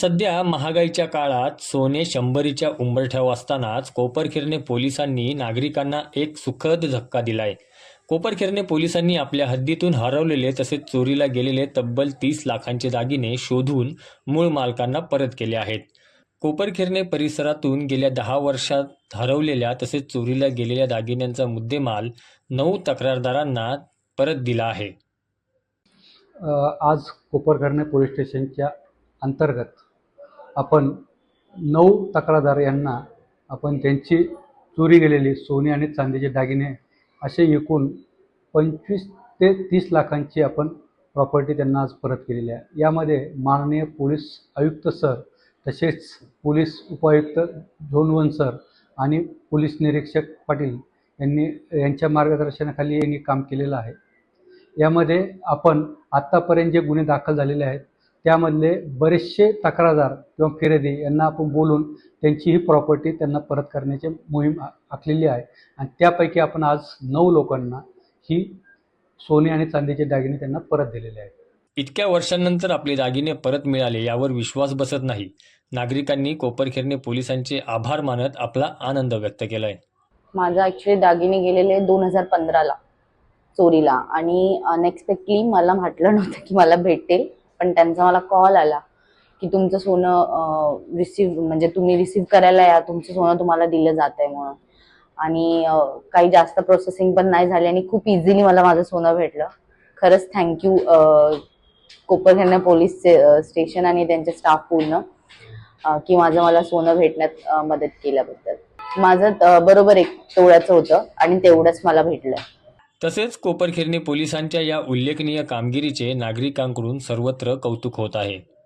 सध्या महागाईच्या काळात सोने शंभरीच्या उंबरठ्यावर असतानाच कोपरखिरणे पोलिसांनी नागरिकांना एक सुखद धक्का दिलाय. कोपरखिरणे पोलिसांनी आपल्या हद्दीतून हरवलेले तसेच चोरीला गेलेले तब्बल तीस लाखांचे दागिने शोधून मूळ मालकांना परत केले आहेत. कोपरखिरणे परिसरातून गेल्या दहा वर्षात हरवलेल्या तसेच चोरीला गेलेल्या दागिन्यांचा मुद्देमाल नऊ तक्रारदारांना परत दिला आहे. आज कोपरखिरणे पोलीस स्टेशनच्या अंतर्गत आपण नऊ तक्रारदार यांना आपण त्यांची चोरी गेलेली सोने आणि चांदीचे दागिने असे एकूण पंचवीस ते तीस लाखांची आपण प्रॉपर्टी त्यांना आज परत केलेली आहे. यामध्ये माननीय पोलीस आयुक्त सर तसेच पोलीस उपायुक्त झोन वन सर आणि पोलीस निरीक्षक पाटील यांनी यांच्या मार्गदर्शनाखाली यांनी काम केलेलं आहे. यामध्ये आपण आत्तापर्यंत जे गुन्हे दाखल झालेले आहेत त्यामधले बरेचसे तक्रारदार किंवा फिर्यादी यांना आपण बोलून त्यांची ही प्रॉपर्टी त्यांना परत करण्याची मोहीम आखलेली आहे. आणि त्यापैकी आपण आज नऊ लोकांना ही सोने आणि चांदीचे दागिने त्यांना परत दिलेले आहेत. इतक्या वर्षांनंतर आपले दागिने परत मिळाले यावर विश्वास बसत नाही. नागरिकांनी कोपरखिरणे पोलिसांचे आभार मानत आपला आनंद व्यक्त केलाय. माझा ॲक्च्युली दागिने गेलेले दोन हजार पंधराला चोरीला. आणि अनएक्सपेक्टली मला म्हटलं नव्हतं की मला भेटेल. पण त्यांचा मला कॉल आला की तुमचं सोनं रिसीव्ह म्हणजे तुम्ही रिसीव करायला या तुमचं सोनं तुम्हाला दिलं जात आहे म्हणून. आणि काही जास्त प्रोसेसिंग पण नाही झाली आणि खूप इझिली मला माझं सोनं भेटलं. खरंच थँक्यू कोपरखंड पोलीस स्टेशन आणि त्यांचे स्टाफ पूर्ण की माझं मला सोनं भेटण्यात मदत केल्याबद्दल. माझं बरोबर एक तोळ्याचं होतं आणि तेवढंच मला भेटलं तसेच कोपरखेरणे पोलिसांच्या या उल्लेखनीय कामगिरीचे नागरिकांकडून सर्वत्र कौतुक होत आहे.